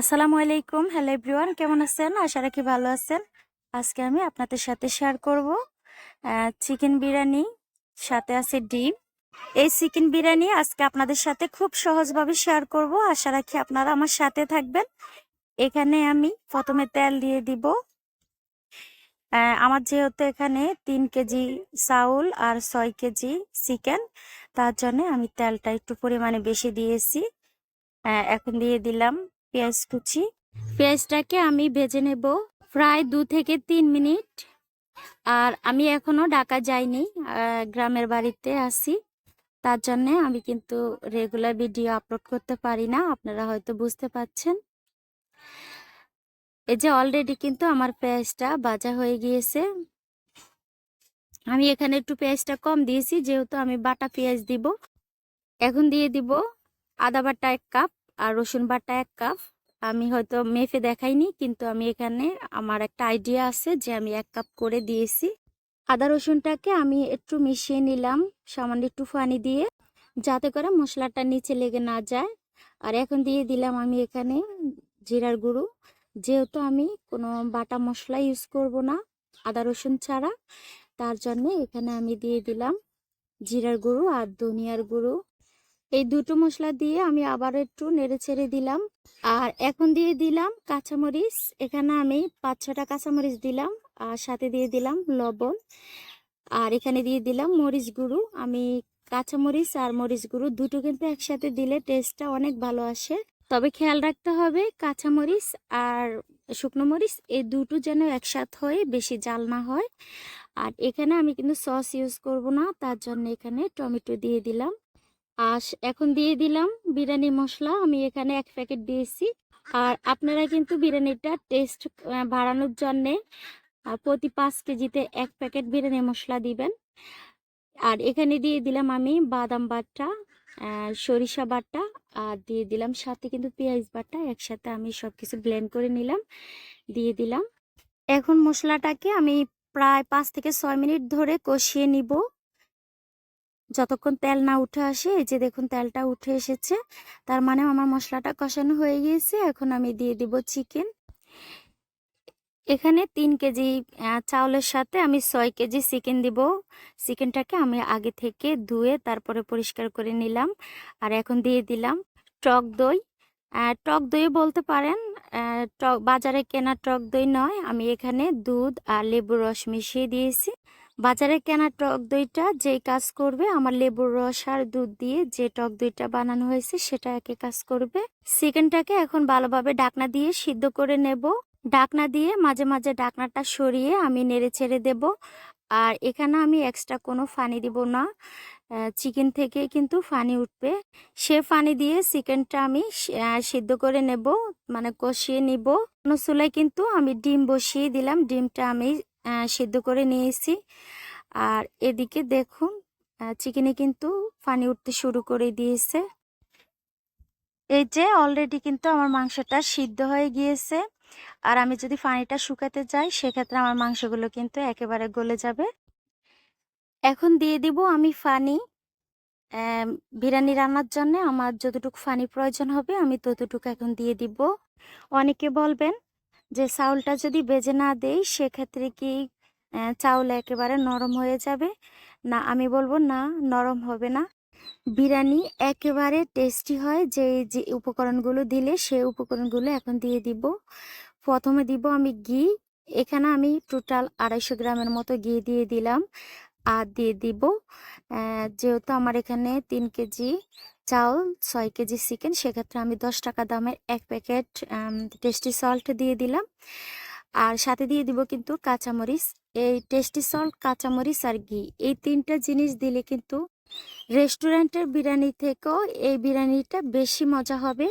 আসসালামু আলাইকুম। Hello everyone, কেমন আছেন? আশা রাখি ভালো আছেন। আজকে আমি আপনাদের সাথে শেয়ার করব চিকেন বিরিয়ানি, সাথে আছে ডিম। এই চিকেন বিরিয়ানি আজকে আপনাদের সাথে খুব সহজভাবে শেয়ার করব। আশা রাখি আপনারা আমার সাথে থাকবেন। এখানে আমি প্রথমে তেল দিয়ে দিব। আমার যেহেতু এখানে তিন কেজি চাউল আর ছয় কেজি চিকেন তার জন্য আমি তেলটা একটু পরিমাণে বেশি দিয়েছি। এখন দিয়ে দিলাম পেঁয়াজ কুচি। পেঁয়াজটাকে আমি ভেজে নেব প্রায় দু থেকে তিন মিনিট। আর আমি এখনও ঢাকা যাইনি গ্রামের বাড়িতে আসি তার জন্যে আমি কিন্তু রেগুলার ভিডিও আপলোড করতে পারি না, আপনারা হয়তো বুঝতে পাচ্ছেন। এই যে অলরেডি কিন্তু আমার পেঁয়াজটা ভাজা হয়ে গিয়েছে। আমি এখানে একটু পেঁয়াজটা কম দিয়েছি, যেহেতু আমি বাটা পেঁয়াজ দিব। এখন দিয়ে দিব আদা বাটা এক কাপ। আর রসুন বাটা এক কাপ। আমি হয়তো মেপে দেখাইনি, কিন্তু আমি এখানে আমার একটা আইডিয়া আছে যে আমি এক কাপ করে দিয়েছি। আদা রসুনটাকে আমি একটু মিশিয়ে নিলাম, সামান্য একটু পানি দিয়ে, যাতে করে মশলাটা নিচে লেগে না যায়। আর এখন দিয়ে দিলাম আমি এখানে জিরার গুঁড়ো। যেহেতু আমি কোনো বাটা মশলা ইউজ করব না, আদা রসুন ছাড়া, তার জন্য এখানে আমি দিয়ে দিলাম জিরার গুঁড়ো আর ধনিয়ার গুঁড়ো। এই দুটো মশলা দিয়ে আমি আবার একটু নেড়ে ছেড়ে দিলাম। আর এখন দিয়ে দিলাম কাঁচামরিচ। এখানে আমি পাঁচ ছটা কাঁচামরিচ দিলাম আর সাথে দিয়ে দিলাম লবণ। আর এখানে দিয়ে দিলাম মরিচ গুঁড়ো। আমি কাঁচামরিচ আর মরিচ গুঁড়ো দুটো কিন্তু একসাথে দিলে টেস্টটা অনেক ভালো আসে। তবে খেয়াল রাখতে হবে কাঁচামরিচ আর শুকনো মরিচ এই দুটো যেন একসাথ হয়ে বেশি জাল না হয়। আর এখানে আমি কিন্তু সস ইউজ করব না, তার জন্য এখানে টমেটো দিয়ে দিলাম। আর এখন দিয়ে দিলাম বিরিয়ানি মশলা। আমি এখানে এক প্যাকেট দিয়েছি। আর আপনারা কিন্তু বিরিয়ানিটা টেস্ট বাড়ানোর জন্যে প্রতি পাঁচ কেজিতে এক প্যাকেট বিরিয়ানি মশলা দিবেন। আর এখানে দিয়ে দিলাম আমি বাদাম বাটা সরিষা বাটা, আর দিয়ে দিলাম সাথে কিন্তু পেঁয়াজ বাটা। একসাথে আমি সব কিছু ব্লেন্ড করে নিলাম, দিয়ে দিলাম। এখন মশলাটাকে আমি প্রায় পাঁচ থেকে ছয় মিনিট ধরে কষিয়ে নিব। যতক্ষণ তেল না উঠে আসে, এই যে দেখুন তেলটা উঠে এসেছে, তার মানে আমার মশলাটা কষানো হয়ে গিয়েছে, এখন আমি দিয়ে দিব চিকেন এখানে তিন কেজি চাউলের সাথে আমি ছয় কেজি চিকেন দিব। চিকেনটাকে আমি আগে থেকে ধুয়ে তারপরে পরিষ্কার করে নিলাম, আর এখন দিয়ে দিলাম টক দই। টক দই বলতে পারেন টক, বাজারে কেনা টক দই নয়, আমি এখানে দুধ আর লেবুর রস মিশিয়ে দিয়েছি। বাজারে কেনা টক দইটা যেই কাজ করবে, আমার লেবুর রস আর দুধ দিয়ে যে টক দইটা বানানো হয়েছে সেটা একই কাজ করবে। চিকেনটাকে এখন ভালোভাবে ডাকনা দিয়ে সিদ্ধ করে নেব। ডাকনা দিয়ে মাঝে মাঝে ডাকনাটা সরিয়ে আমি নেড়ে ছেড়ে দেব। আর এখানে আমি এক্সট্রা কোনো ফানি দিব না। চিকেন থেকে কিন্তু ফানি উঠবে। সে ফানি দিয়ে চিকেনটা আমি সিদ্ধ করে নেব মানে কষিয়ে নিব। কোনো চুলায় কিন্তু আমি ডিম বসিয়ে দিলাম। ডিমটা আমি সিদ্ধ করে নিয়েছি। আর এদিকে দেখুন চিকেনে কিন্তু পানি উঠতে শুরু করে দিয়েছে। এই যে অলরেডি কিন্তু আমার মাংসটা সিদ্ধ হয়ে গিয়েছে। আর আমি যদি পানিটা শুকাতে যাই, সেক্ষেত্রে আমার মাংসগুলো কিন্তু একেবারে গলে যাবে। এখন দিয়ে দিব আমি ফানি বিরিয়ানি রান্নার জন্য আমার যতটুকু পানি প্রয়োজন হবে, আমি ততটুকু এখন দিয়ে দিব। অনেকে বলবেন যে চাউলটা যদি বেজে না দেই, সেক্ষেত্রে কি চাউল একেবারে নরম হয়ে যাবে? না, আমি বলব না, নরম হবে না। বিরিয়ানি একেবারে টেস্টি হয়, যে যে উপকরণগুলো দিলে সেই উপকরণগুলো এখন দিয়ে দিব। প্রথমে দিব আমি ঘি। এখানে আমি টোটাল আড়াইশো গ্রামের মতো ঘি দিয়ে দিলাম। আর দিয়ে দিব। যেহেতু আমার এখানে তিন কেজি চাউল, ছয় কেজি চিকেন, সেক্ষেত্রে আমি দশ টাকা দামের এক প্যাকেট টেস্টি সল্ট দিয়ে দিলাম। আর সাথে দিয়ে দিব কিন্তু কাঁচামরিচ। এই টেস্টি সল্ট কাঁচামরিচ আর ঘি, এই তিনটা জিনিস দিলে কিন্তু রেস্টুরেন্টের বিরিয়ানি থেকেও এই বিরিয়ানিটা বেশি মজা হবে।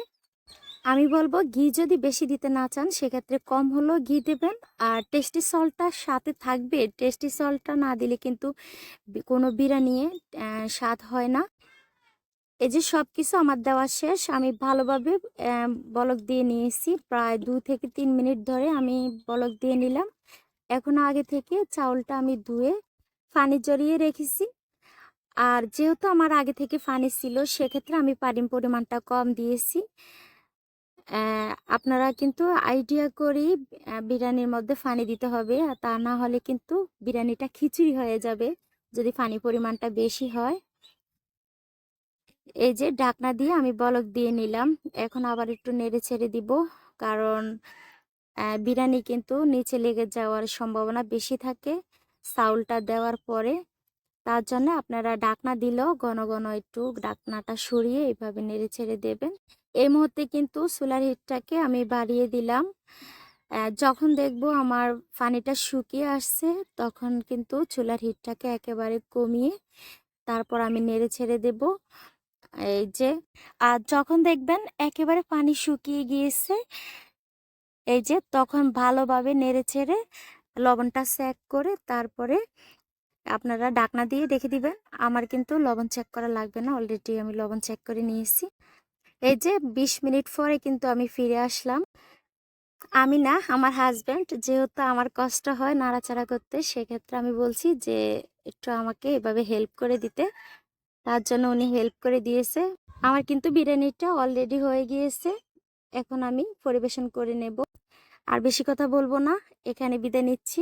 আমি বলব ঘি যদি বেশি দিতে না চান সেক্ষেত্রে কম হলেও ঘি দেবেন। আর টেস্টি সল্টটা সাথে থাকবে। টেস্টি সল্টটা না দিলে কিন্তু কোনো বিরিয়ানি আহ, স্বাদ হয় না। এই যে সব কিছু আমার দেওয়া শেষ। আমি ভালোভাবে বলক দিয়ে নিয়েছি। প্রায় দু থেকে তিন মিনিট ধরে আমি বলক দিয়ে নিলাম। এখন আগে থেকে চাউলটা আমি ধুয়ে পানি জড়িয়ে রেখেছি। আর যেহেতু আমার আগে থেকে পানি ছিল সেক্ষেত্রে আমি পানির পরিমাণটা কম দিয়েছি। আপনারা কিন্তু আইডিয়া আহ, বিরিয়ানির মধ্যে পানি দিতে হবে। আর তা না হলে কিন্তু বিরিয়ানিটা খিচুড়ি হয়ে যাবে যদি পানি পরিমাণটা বেশি হয়। এই যে ঢাকনা দিয়ে আমি বলক দিয়ে নিলাম। এখন আবার একটু নেড়ে ছেড়ে দিব কারণ বিরিয়ানি কিন্তু নিচে লেগে যাওয়ার সম্ভাবনা বেশি থাকে। চাউলটা দেওয়ার পরে তার জন্য আপনারা ডাকনা দিলেও ঘন ঘন একটু ডাকনাটা সরিয়ে এইভাবে নেড়ে ছেড়ে দেবেন। এই মুহূর্তে কিন্তু সোলার হিটটাকে আমি বাড়িয়ে দিলাম। যখন দেখব আমার পানিটা শুকিয়ে আসছে, তখন কিন্তু চুলার হিটটাকে একেবারে কমিয়ে তারপর আমি নেড়ে ছেড়ে দেব। এই যে, আর যখন দেখবেন একেবারে পানি শুকিয়ে গিয়েছে, এই যে, তখন ভালোভাবে নেড়ে ছেড়ে লবণটা চেক করে তারপরে আপনারা ডাকনা দিয়ে রেখে দিবেন। আমার কিন্তু লবণ চেক করা লাগবে না। অলরেডি আমি লবণ চেক করে নিয়েছি। এই যে বিশ মিনিট পরে কিন্তু আমি ফিরে আসলাম। আমি না, আমার হাজব্যান্ড যেহেতু আমার কষ্ট হয় নাড়াচাড়া করতে, সেক্ষেত্রে আমি বলছি যে একটু আমাকে এভাবে হেল্প করে দিতে। তার জন্য উনি হেল্প করে দিয়েছে। আমার কিন্তু বিরিয়ানিটা অলরেডি হয়ে গিয়েছে। এখন আমি পরিবেশন করে নেব। আর বেশি কথা বলব না। এখানে বিদায় নিচ্ছি।